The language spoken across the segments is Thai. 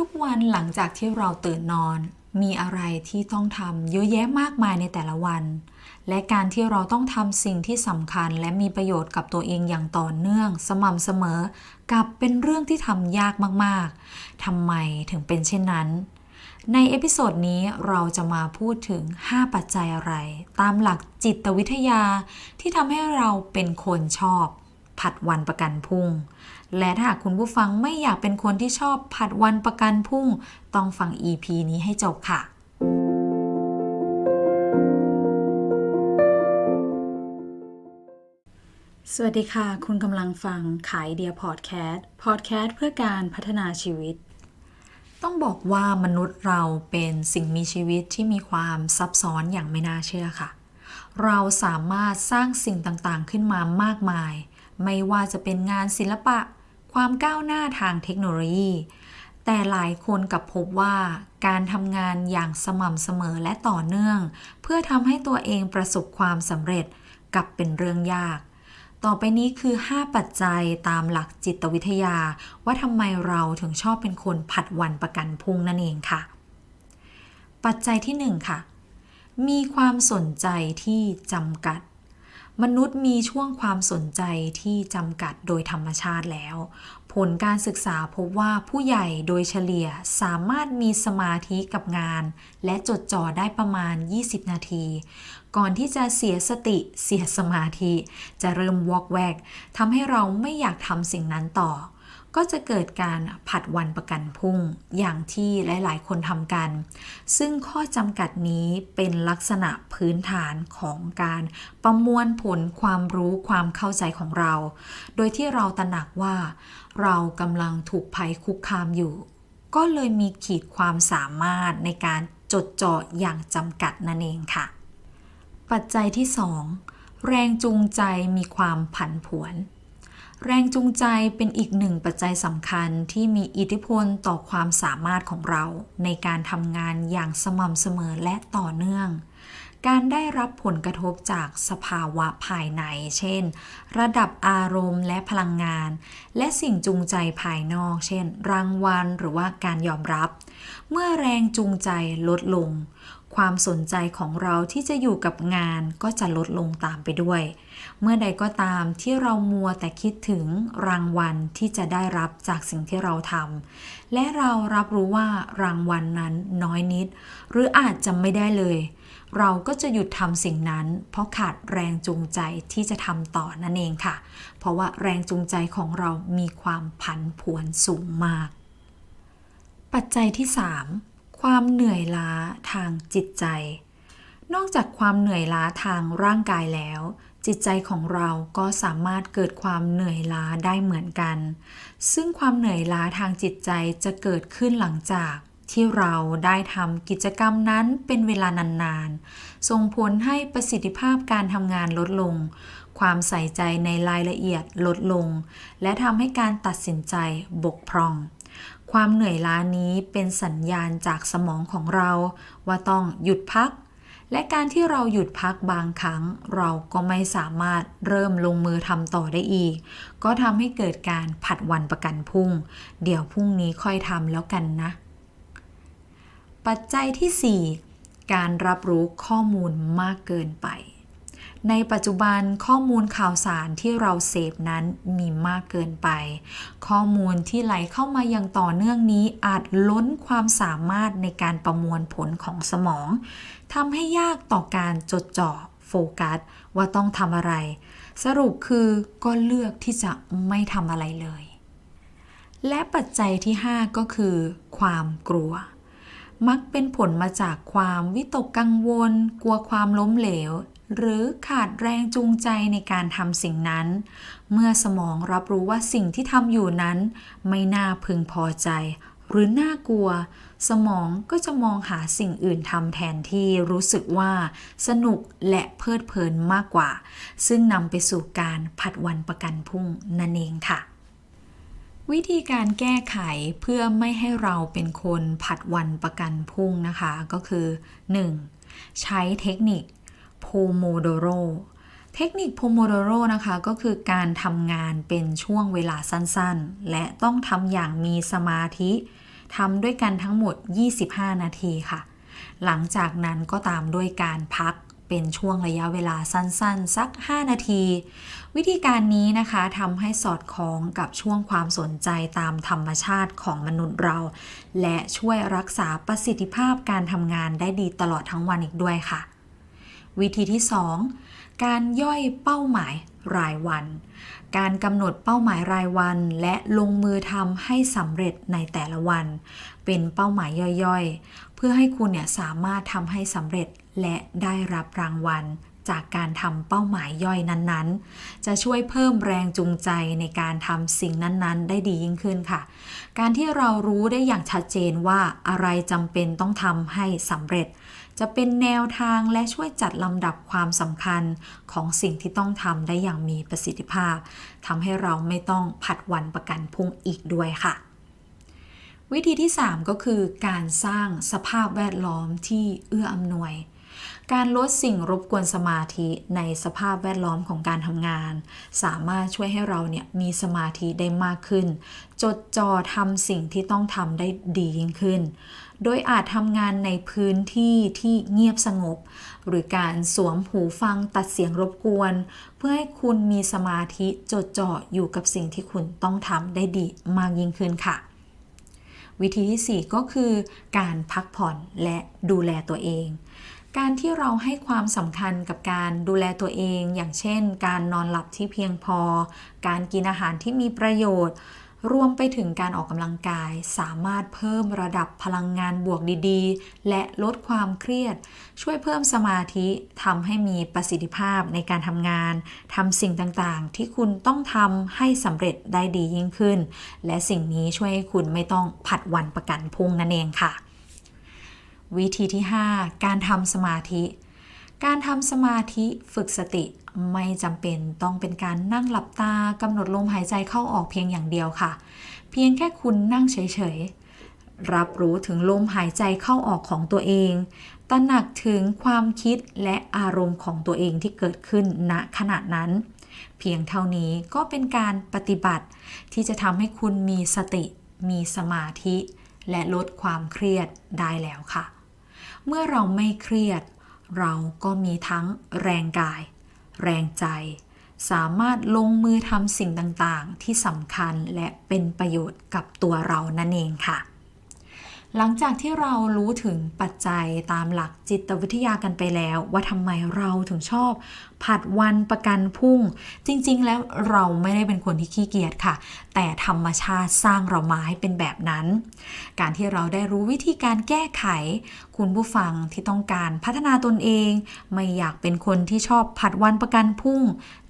ทุกๆวันหลังจากที่เราตื่นนอน มีอะไรที่ต้องทำเยอะแยะมากมายในแต่ละวัน และการที่เราต้องทำสิ่งที่สำคัญ และมีประโยชน์กับตัวเองอย่างต่อเนื่อง สม่ำเสมอกลับเป็นเรื่องที่ทำยากมากๆทำไมถึงเป็นเช่นนั้นในเอพิโซดนี้เราจะมาพูดถึง 5 ปัจจัยอะไร ตามหลักจิตวิทยาที่ทำให้เราเป็นคนชอบ ผัดวันประกันพรุ่ง และถ้าหากคุณผู้ฟังไม่อยากเป็นคนที่ชอบผัดวันประกันพรุ่ง ต้องฟัง EP นี้ให้จบค่ะ สวัสดีค่ะ คุณกำลังฟังขายเดียพอดแคสต์พอดแคสต์เพื่อการพัฒนาชีวิต ต้องบอกว่ามนุษย์เราเป็นสิ่งมีชีวิตที่มีความซับซ้อนอย่างไม่น่าเชื่อค่ะ เราสามารถสร้างสิ่งต่างๆขึ้นมามากมาย ไม่ว่าจะเป็นงานศิลปะ ความก้าวหน้าทางเทคโนโลยี แต่หลายคนกลับพบว่าการทำงานอย่างสม่ำเสมอและต่อเนื่อง เพื่อทำให้ตัวเองประสบความสำเร็จกลับเป็นเรื่องยาก ต่อไปนี้คือ 5 ปัจจัยตามหลักจิตวิทยา ว่าทำไมเราถึงชอบเป็นคนผัดวันประกันพรุ่งนั่นเองค่ะ ปัจจัยที่ 1 ค่ะ มีความสนใจที่จำกัด มนุษย์มีช่วงความสนใจที่จำกัดโดยธรรมชาติแล้ว ผลการศึกษาพบว่าผู้ใหญ่โดยเฉลี่ยสามารถมีสมาธิกับงาน และจดจ่อได้ประมาณ 20 นาที ก่อนที่จะเสียสติเสียสมาธิ จะเริ่มวอกแวกทำให้เราไม่อยากทำสิ่งนั้นต่อ ก็จะเกิดการผัดวันประกันพุ่งอย่างที่หลาย ๆ คนทำกัน ซึ่งข้อจำกัดนี้เป็นลักษณะพื้นฐานของการประมวลผลความรู้ความเข้าใจของเรา โดยที่เราตระหนักว่า เรากำลังถูกภัยคุกคามอยู่ ก็เลยมีขีดความสามารถในการจดจ่ออย่างจำกัดนั่นเองค่ะ ปัจจัยที่ 2 แรงจูงใจมีความผันผวน แรงจูงใจเป็นอีกหนึ่งปัจจัยสำคัญที่มีอิทธิพลต่อความสามารถของเรา ในการทำงานอย่างสม่ำเสมอและต่อเนื่อง การได้รับผลกระทบจากสภาวะภายใน เช่น ระดับอารมณ์และพลังงาน และสิ่งจูงใจภายนอก เช่น รางวัลหรือว่าการยอมรับ เมื่อแรงจูงใจลดลง ความสนใจของเราที่จะอยู่กับงานก็จะลดลงตามไปด้วย เมื่อใดก็ตามที่เรามัวแต่คิดถึงรางวัลที่จะได้รับจากสิ่งที่เราทำและเรารับรู้ว่ารางวัลนนั้นน้อยนิด หรืออาจจะไม่ได้เลย เราก็จะหยุดทำสิ่งนั้น เพราะขาดแรงจูงใจที่จะทำต่อนั่นเองค่ะ เพราะว่าแรงจูงใจของเรามีความผันผวนสูงมาก ปัจจัยที่ 3 ความเหนื่อยล้าทางจิตใจ นอกจากความเหนื่อยล้าทางร่างกายแล้ว จิตใจของเราก็สามารถเกิดความเหนื่อยล้าได้เหมือนกัน ซึ่งความเหนื่อยล้าทางจิตใจจะเกิดขึ้นหลังจากที่เราได้ทำกิจกรรมนั้นเป็นเวลานานๆ ส่งผลให้ประสิทธิภาพการทำงานลดลง ความใส่ใจในรายละเอียดลดลง และทำให้การตัดสินใจบกพร่อง ความเหนื่อยล้านี้เป็นสัญญาณจากสมองของเรา ว่าต้องหยุดพัก และการที่เราหยุดพักบางครั้ง เราก็ไม่สามารถเริ่มลงมือทำต่อได้อีก ก็ทำให้เกิดการผัดวันประกันพรุ่ง เดี๋ยวพรุ่งนี้ค่อยทำแล้วกันนะ ปัจจัยที่ 4 การรับรู้ข้อมูลมากเกินไป ในปัจจุบันข้อมูลข่าวสารที่เราเสพนั้นมีมากเกินไป ข้อมูลที่ไหลเข้ามาอย่างต่อเนื่องนี้อาจล้นความสามารถในการประมวลผลของสมองทำให้ยากต่อการจดจ่อโฟกัส ว่าต้องทำอะไร สรุปคือก็เลือกที่จะไม่ทำอะไรเลย และปัจจัยที่ 5 ก็คือ ความกลัว มักเป็นผลมาจากความวิตกกังวล กลัวความล้มเหลว หรือขาดแรงจูงใจในการทำสิ่งนั้น เมื่อสมองรับรู้ว่าสิ่งที่ทำอยู่นั้น ไม่น่าพึงพอใจ หรือน่ากลัว สมองก็จะมองหาสิ่งอื่นทำแทนที่รู้สึกว่าสนุกและเพลิดเพลินมากกว่า ซึ่งนำไปสู่การผัดวันประกันพรุ่งนั่นเองค่ะวิธีการแก้ไขเพื่อไม่ให้เราเป็นคนผัดวันประกันพรุ่งนะคะ ก็คือ 1. ใช้เทคนิค โพโมโดโรเทคนิคโพโมโดโรนะคะก็คือการทำงานเป็นช่วงเวลาสั้นๆ และต้องทำอย่างมีสมาธิทำด้วยกันทั้งหมด 25 นาทีค่ะ หลังจากนั้นก็ตามด้วยการพักเป็นช่วงระยะเวลาสั้นๆ สัก 5 นาที วิธีการนี้นะคะทำให้สอดคล้องกับช่วงความสนใจตามธรรมชาติของมนุษย์เรา และช่วยรักษาประสิทธิภาพการทำงานได้ดีตลอดทั้งวันอีกด้วยค่ะ วิธีที่ 2 การย่อยเป้าหมายรายวัน การกำหนดเป้าหมายรายวัน และลงมือทำให้สำเร็จในแต่ละวัน เป็นเป้าหมายย่อยๆ เพื่อให้คุณเนี่ยสามารถทำให้สำเร็จและได้รับรางวัล จากการทำเป้าหมายย่อยนั้นๆ จะช่วยเพิ่มแรงจูงใจในการทำสิ่งนั้นๆ ได้ดียิ่งขึ้นค่ะ การที่เรารู้ได้อย่างชัดเจนว่าอะไรจำเป็นต้องทำให้สำเร็จ จะเป็นแนวทางและช่วยจัดลำดับความสำคัญของสิ่งที่ต้องทำได้อย่างมีประสิทธิภาพทำให้เราไม่ต้องผัดวันประกันพรุ่งอีกด้วยค่ะวิธีที่ 3 ก็คือการสร้างสภาพแวดล้อมที่เอื้ออำนวย การลดสิ่งรบกวนสมาธิในสภาพแวดล้อมของการทำงาน สามารถช่วยให้เราเนี่ยมีสมาธิได้มากขึ้น จดจ่อทำสิ่งที่ต้องทำได้ดียิ่งขึ้น โดยอาจทำงานในพื้นที่ที่เงียบสงบ หรือการสวมหูฟังตัดเสียงรบกวน เพื่อให้คุณมีสมาธิจดจ่ออยู่กับสิ่งที่คุณต้องทำได้ดีมากยิ่งขึ้นค่ะวิธีที่ 4 ก็คือการพักผ่อนและดูแลตัวเอง การที่เราให้ความสำคัญกับการดูแลตัวเอง อย่างเช่น การนอนหลับที่เพียงพอ การกินอาหารที่มีประโยชน์ รวมไปถึงการออกกำลังกาย สามารถเพิ่มระดับพลังงานบวกดีๆ และลดความเครียด ช่วยเพิ่มสมาธิทำให้มีประสิทธิภาพในการทำงานทำสิ่งต่างๆ ที่คุณต้องทำให้สำเร็จได้ดียิ่งขึ้น และสิ่งนี้ช่วยให้คุณไม่ต้องผัดวันประกันพรุ่งนั่นเองค่ะ วิธีที่ 5 การทำสมาธิ การทำสมาธิฝึกสติไม่จำเป็นต้องเป็นการนั่งหลับตากำหนดลมหายใจเข้าออกเพียงอย่างเดียวค่ะ เพียงแค่คุณนั่งเฉยๆ รับรู้ถึงลมหายใจเข้าออกของตัวเอง ตระหนักถึงความคิดและอารมณ์ของตัวเองที่เกิดขึ้นณขณะนั้น เพียงเท่านี้ก็เป็นการปฏิบัติที่จะทำให้คุณมีสติ มีสมาธิ และลดความเครียดได้แล้วค่ะ เมื่อเราไม่เครียด เราก็มีทั้งแรงกาย แรงใจ สามารถลงมือทำสิ่งต่างๆ ที่สำคัญและเป็นประโยชน์กับตัวเรานั่นเองค่ะ หลังจากที่เรารู้ถึงปัจจัยตามหลักจิตวิทยากันไปแล้ว ว่าทำไมเราถึงชอบ ผัดวันประกันพุ่ง จริง ๆ แล้วเราไม่ได้เป็นคนที่ขี้เกียจค่ะ แต่ธรรมชาติสร้างเรามาให้เป็นแบบนั้น การที่เราได้รู้วิธีการแก้ไข คุณผู้ฟังที่ต้องการพัฒนาตนเอง ไม่อยากเป็นคนที่ชอบผัดวันประกันพุ่ง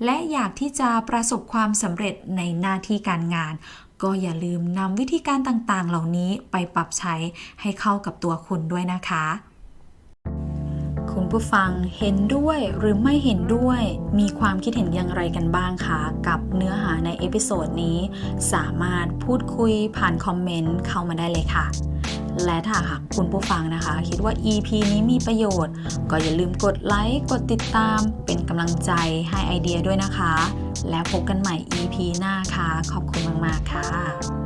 และอยากที่จะประสบความสำเร็จในหน้าที่การงาน ก็อย่าลืมนำวิธีการต่างๆ เหล่านี้ไปปรับใช้ให้เข้ากับตัวคุณด้วยนะคะ คุณผู้ฟังเห็นด้วยหรือไม่เห็นด้วย มีความคิดเห็นอย่างไรกันบ้างคะ กับเนื้อหาในเอพิโซดนี้ สามารถพูดคุยผ่านคอมเมนต์เข้ามาได้เลยค่ะ และถ้าหากคุณผู้ฟังนะคะ คิดว่า EP นี้มีประโยชน์ ก็อย่าลืมกดไลค์กดติดตาม เป็นกำลังใจให้ไอเดียด้วยนะคะ แล้วพบกันใหม่ EP หน้าค่ะ ขอบคุณมาก ๆ ค่ะ